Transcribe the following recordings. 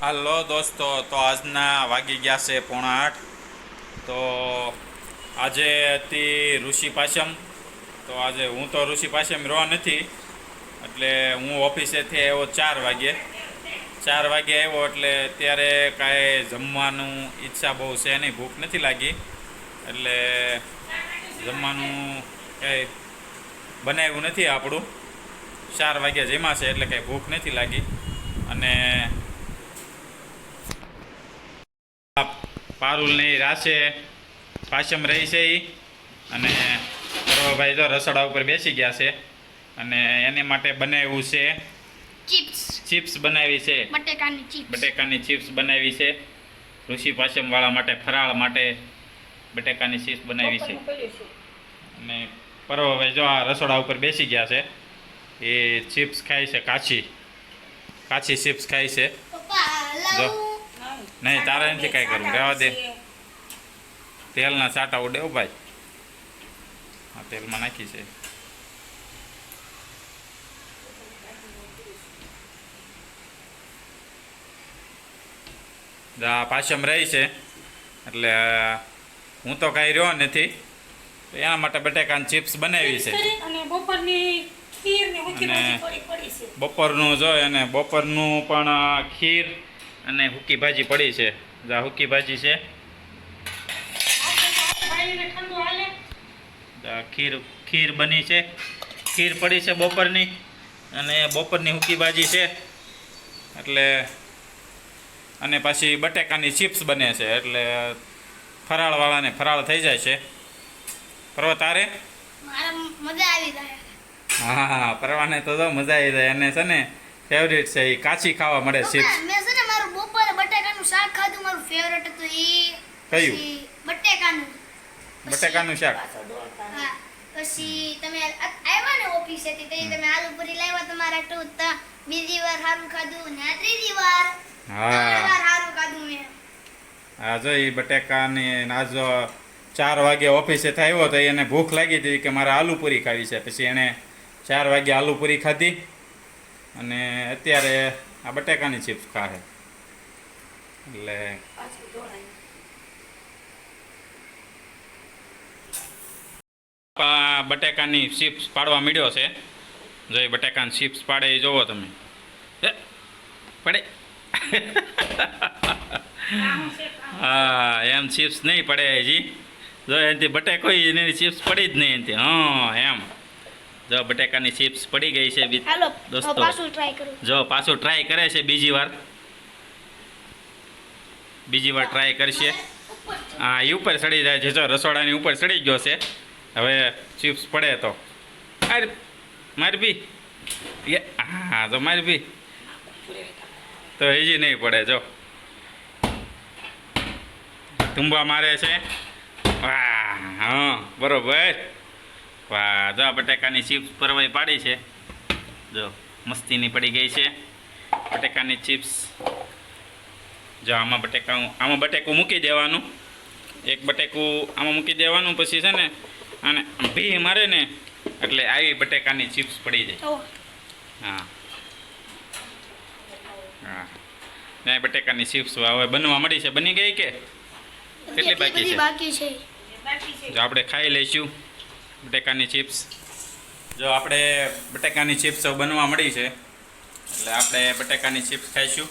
હાલો દોસ્તો, તો આજના વાગી ગયા છે પોણા આઠ. તો આજે હતી ઋષિ પાસમ તો આજે હું તો ઋષિ પાસમ રહ્યો નથી. એટલે હું ઓફિસેથી આવ્યો ચાર વાગે. ચાર વાગે આવ્યો એટલે ત્યારે કાંઈ જમવાનું ઈચ્છા બહુ છે નહીં, ભૂખ નથી લાગી. એટલે જમવાનું કંઈ બનાવ્યું નથી આપણું. ચાર વાગ્યા જેમાં છે એટલે કંઈ ભૂખ નથી લાગી. અને આ પારુલની રાશે પાછમ રહી છે એ અને ભાઈ જો રસોડા ઉપર બેસી ગયા છે. અને એને માટે બનાવ્યું છે ચિપ્સ. ચિપ્સ બનાવી છે. બટેકાની ચિપ્સ. બટેકાની ચિપ્સ બનાવી છે. ઋષિ પાચમ વાળા માટે ફરાળ માટે બટેકાની ચિપ્સ બનાવી છે. અને પરોભાઈ જો આ રસોડા ઉપર બેસી ગયા છે. એ ચિપ્સ ખાય છે કાચી. કાચી ચિપ્સ ખાય છે. પપ્પા જો. નહીં તારે નથી કાંઈ કરવું? રહેવા દે. તેલના ચાટા ઉડે ભાઈ. હા તેલમાં નાખી છે. આ પાછમ રહી છે. એટલે હું તો કાંઈ રહ્યો નથી. એના માટે બટેકાની ચિપ્સ બનાવી છે. અને બપોરનું જોઈએ અને બપોરનું પણ ખીર અને હુકી ભાજી પડી છે. આ હુકી ભાજી છે. ખીર ખીર બની છે. ખીર પડી છે બપોરની અને બપોરની હુકી ભાજી છે. એટલે અને પાછી બટેકાની ચિપ્સ બને છે. એટલે ફરાળવાળાને ફરાળ થઈ જાય છે. પરવા તારે? મજા આવી જાય. હા હા પરવાને તો મજા આવી જાય. અને છે ને ફેવરિટ છે એ કાચી ખાવા મળે ચિપ્સ પપ્પા મેં છે ને મારું બપોરે બટેકાનું શાક ખાધું મારું ફેવરેટ હતું એ કયું? બટેકાનું. બટેકાનું શાક. હા પછી તમે આવ્યા ને ઓફિસ હતી તે તમે આલુ પૂરી લાવ્યા તમારા ટુ બીજી વાર સારું ખાધું ને આ ત્રીજી વાર. હા. વાર સારું ખાધું મેં. હા જો એ બટેકાની આજ ચાર વાગે ઓફિસે થયો તો એને ભૂખ લાગી હતી કે મારે આલુ પૂરી ખાવી છે. પછી એણે ચાર વાગે આલુ પૂરી ખાધી અને અત્યારે આ બટેકાની ચિપ્સ ખાશે એટલે આ બટેકાની ચિપ્સ પાડવા મળ્યો છે. જો એ બટેકાની ચિપ્સ પાડે એ જોવો તમે. પડે. હા એમ ચિપ્સ નહીં પડે હજી. જો એનાથી બટેકો એની ચિપ્સ પડી જ નહીં એનાથી. હા એમ. જો બટેકાની ચિપ્સ પડી ગઈ છે દોસ્તો. હવે પાછું ટ્રાય કરું. જો પાછું ટ્રાય કરે છે બીજી વાર. બીજી વાર ટ્રાય કરશે. હા એ ઉપર ચડી જાય છે. જો રસોડાની ઉપર ચડી ગયો છે. હવે ચિપ્સ પડે તો. માર મારી બી હા તો મારી બી તો હજી નહીં પડે, જો. તુંબા મારે છે. વાહ, હા, બરોબર. વાહ, જો બટેકાની ચિપ્સ પરવાઈ પાડી છે. જો, મસ્તીની પડી ગઈ છે. બટેકાની ચિપ્સ જો આમાં બટેકા આમાં બટેકું મૂકી દેવાનું. એક બટેકું આમાં મૂકી દેવાનું પછી છે ને અને ભી મારે ને એટલે આવી બટેકાની ચિપ્સ પડી જાય. હા. હા. ને બટેકાની ચિપ્સ હવે બનવા મળી છે. બની ગઈ કે? કેટલી બાકી છે? બાકી છે. જો આપણે ખાઈ લઈશું બટેકાની ચિપ્સ. જો આપણે બટેકાની ચિપ્સ બનવા મળી છે. એટલે આપણે બટેકાની ચિપ્સ ખાઈશું.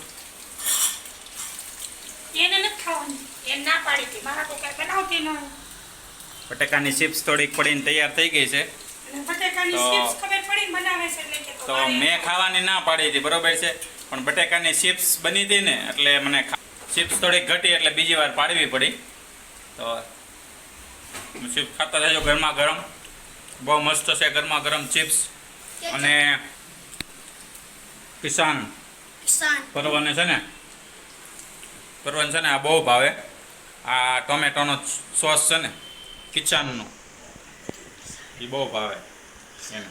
એને નથી ખાવાની. એને ના પાડી હતી. મારા તો કઈ બનાવતી ન બટેકાની ચિપ્સ થોડીક પડીને તૈયાર થઈ ગઈ છે. તો- ચિપ્સ ખબર પડી ને બનાવે છે એટલે કે તો મારે મેં ખાવાની ના પાડી હતી. બરોબર છે? પણ બટેકાની ચિપ્સ બની હતી ને એટલે મને ચિપ્સ થોડીક ઘટી એટલે બીજી વાર પાડવી પડી. તો ચિપ્સ ખાતા રહેજો ગરમા ગરમ. બહુ મસ્ત છે ગરમા ગરમ ચિપ્સ અને કિસાન પર્વને છે ને? પરવન છે ને આ બહુ ભાવે. આ ટોમેટોનો સોસ છે ને કિચનનો. એ બહુ ભાવે. એને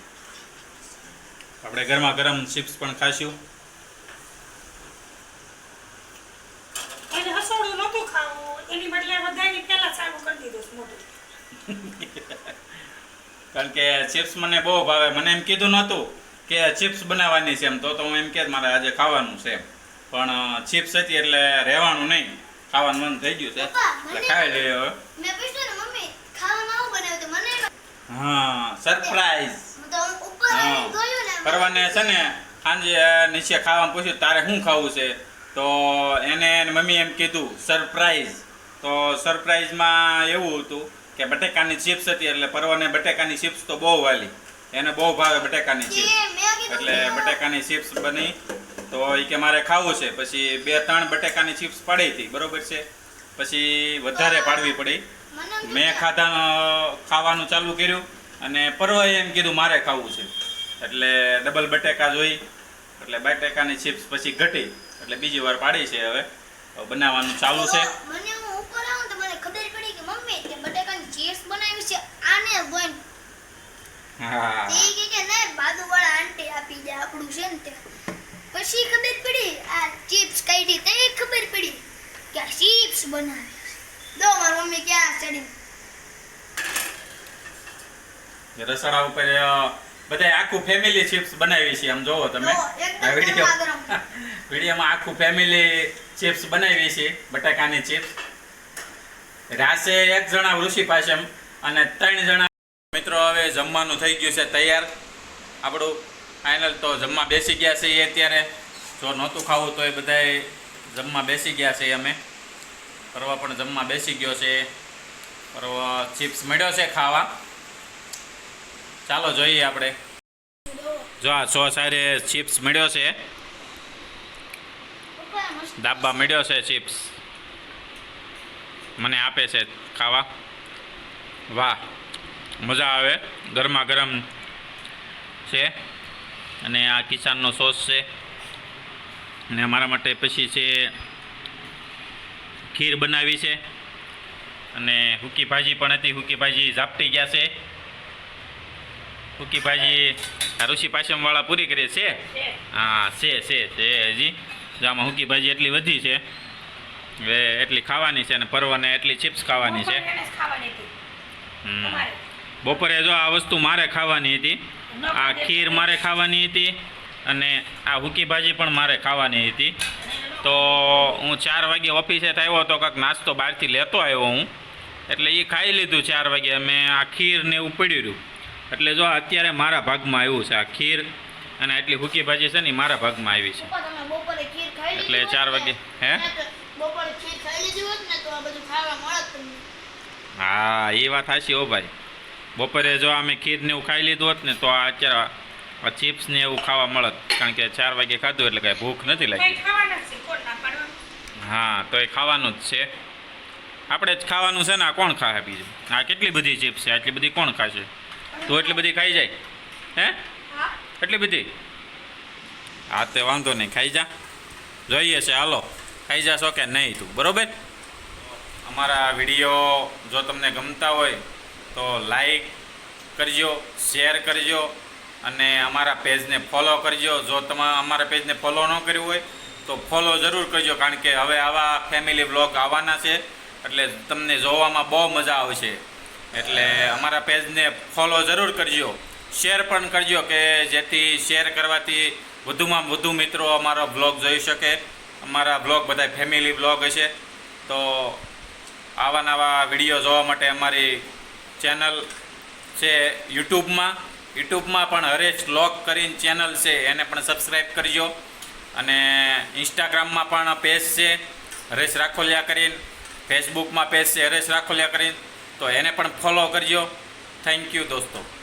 આપણે ગરમા ગરમ ચિપ્સ પણ ખાશું કારણ કે ચિપ્સ મને બહુ ભાવે. મને એમ કીધું નહોતું કે ચિપ્સ બનાવવાની છે એમ. તો તો હું એમ કે મારે આજે ખાવાનું છે એમ. પણ ચિપ્સ હતી એટલે રહેવાનું નહીં. ખાવાનું મન થઈ ગયું છે. એટલે ખાઈ લઈએ હવે. હા સરપ્રાઈઝ પરવાને છે ને સાંજે નીચે ખાવાનું પૂછ્યું તારે શું ખાવું છે? તો એને મમ્મી એમ કીધું સરપ્રાઈઝ તો સરપ્રાઈઝમાં એવું હતું કે બટેકાની ચિપ્સ હતી એટલે પરવાને બટેકાની ચિપ્સ તો બહુ વાલી. એને બહુ ભાવે બટેકાની ચિપ્સ એટલે બટેકાની ચિપ્સ બની. તો એ કે મારે ખાવું છે. પછી બે ત્રણ બટેકાની ચિપ્સ પાડી હતી. બરોબર છે? પછી વધારે પાડવી પડી. મેં ખાધા ખાવાનું ચાલુ કર્યું અને પરવાએ એમ કીધું મારે ખાવું છે. એટલે ડબલ બટેકા જોઈ. એટલે બટેકાની ચિપ્સ પછી ઘટી. એટલે બીજી વાર પાડી છે હવે. બનાવવાનું ચાલુ છે. મને હું ઉપર આવું તો મને ખબર પડી કે મમ્મી તે બટાકાની ચિપ્સ બનાવી છે. આને બોન હા. કે કે ના બાજુવાળા આંટી આપી દે આપણું છે ને તે. પછી ખબર પડી આ ચિપ્સ કાઢી તે ખબર પડી કે આ ચિપ્સ બનાવે દો મારી મમ્મી ક્યાં ચડી. રસોડા ઉપર બધા આખું ફેમિલી ચિપ્સ બનાવી છે આમ જોવો તમે. વિડીયોમાં આખું ફેમિલી ચિપ્સ બનાવી છે બટાકાની ચિપ્સ રાસે એક જણા ઋષિ પાસે અને ત્રણ જણા મિત્રો હવે જમવાનું થઈ ગયું છે તૈયાર. આપણું ફાઇનલ તો જમવા બેસી ગયા છે અત્યારે. જો નહોતું ખાવું તો એ બધાય જમવા બેસી ગયા છે અમે. પરવા પણ જમવા બેસી ગયો છે. પરવા ચિપ્સ મળ્યો છે ખાવા. ચાલો જોઈએ આપણે. જો આ સો સારે ચિપ્સ મળ્યો છે. ડાબા મળ્યો છે ચિપ્સ. મને આપે છે ખાવા. વાહ, મજા આવે. ગરમા ગરમ છે. અને આ કિસાનનો સોસ છે. અને અમારા માટે પછી છે ખીર બનાવી છે. અને હુકી ભાજી પણ હતી. હુકી ભાજી ઝાપટી ગયા છે. હુકી ભાજી આ ઋષિ પાછમવાળા પૂરી કરી છે? હા છે છે છે હજી. જો આમાં હુકી ભાજી એટલી વધી છે. હવે એટલી ખાવાની છે અને પરવાને એટલી ચિપ્સ ખાવાની છે. બપોરે જો આ વસ્તુ મારે ખાવાની હતી આ ખીર મારે ખાવાની હતી અને આ હુકી ભાજી પણ મારે ખાવાની હતી. તો હું ચાર વાગે ઓફિસે આવ્યો હતો કાંઈક નાસ્તો બહારથી લેતો આવ્યો હું. એટલે એ ખાઈ લીધું ચાર વાગે. મેં આ ખીર ને એવું પડ્યું રહ્યું એટલે જો અત્યારે મારા ભાગમાં આવ્યું છે આ ખીર અને આટલી હુકી ભાજી છે ને મારા ભાગમાં આવી છે. એટલે ચાર વાગે, હે? હા એ વાત હાશી હો ભાઈ. બપોરે જો અમે ખીર ને એવું ખાઈ લીધું હોત ને તો આ અત્યારે આ ચિપ્સ ને એવું ખાવા મળત. કારણ કે ચાર વાગે ખાધું એટલે કાંઈ ભૂખ નથી લાગી. ખાવાના જ છે, કોણ ના પાડવાનું? હા તો એ ખાવાનું જ છે. આપણે જ ખાવાનું છે ને આ કોણ ખાશે બીજું? આ કેટલી બધી ચિપ્સ છે? આટલી બધી કોણ ખાશે? તું એટલી બધી ખાઈ જાય. હે? એટલી બધી? હા તે વાંધો નહીં ખાઈ જા. જોઈએ છે હાલો. ખાઈ જાશો કે નહીં તું? બરોબર? અમારા વીડિયો જો તમને ગમતા હોય તો લાઈક કરજો શેર કરજો અને અમારા પેજને ફોલો કરજો. જો તમે અમારા પેજને ફોલો ન કર્યું હોય, તો ફોલો જરૂર કરજો, કારણ કે હવે આવા ફેમિલી બ્લોગ આવવાના છે. એટલે તમને જોવામાં બહુ મજા આવશે. એટલે અમારા પેજને ફોલો જરૂર કરજો. શેર પણ કરજો કે જેથી શેર કરવાથી વધુમાં વધુ મિત્રો અમારો બ્લોગ જોઈ શકે. અમારા બ્લોગ બધા ફેમિલી બ્લોગ હશે. તો આવા નવા વીડિયો જોવા માટે અમારી ચેનલ છે યુટ્યુબમાં. યુટ્યુબમાં પણ હરેશ લોક કરીને ચેનલ છે, એને પણ સબસ્ક્રાઈબ કરજો. અને ઇન્સ્ટાગ્રામમાં પણ પેજ છે, હરેશ રાખોલિયા કરીને. ફેસબુકમાં પેજ છે, હરેશ રાખોલિયા કરીને. તો એને પણ ફોલો કરજો. થેન્ક યુ દોસ્તો.